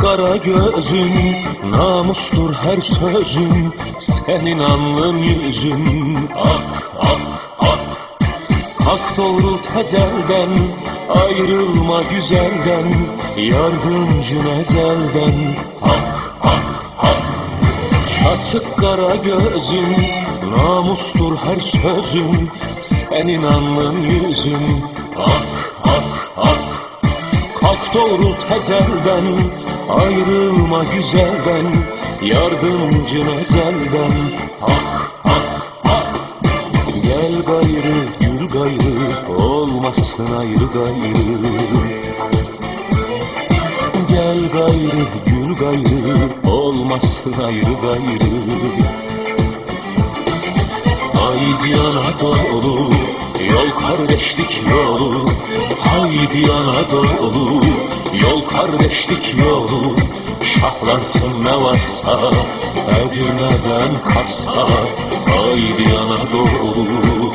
kara gözün Namustur her sözün Senin alnın yüzün. Ak ak ak Hak doğrult ezelden Ayrılma güzelden Yardımcın ezelden Hak hak hak Çatık kara gözün Namustur her sözün Senin alnın yüzün. Hak hak hak Kalk doğrult ezelden Ayrılma güzelden Yardımcın ezelden Hak hak hak. Gel gayrı gül gayrı Olmasın ayrı gayrı. Gel gayrı gül gayrı Olmasın ayrı gayrı. Haydi Anadolu Yol kardeşlik yolu Haydi Anadolu Yol kardeşlik yolu. Şahlansın ne varsa Edirne'den Kars'a. Haydi Kalk kalk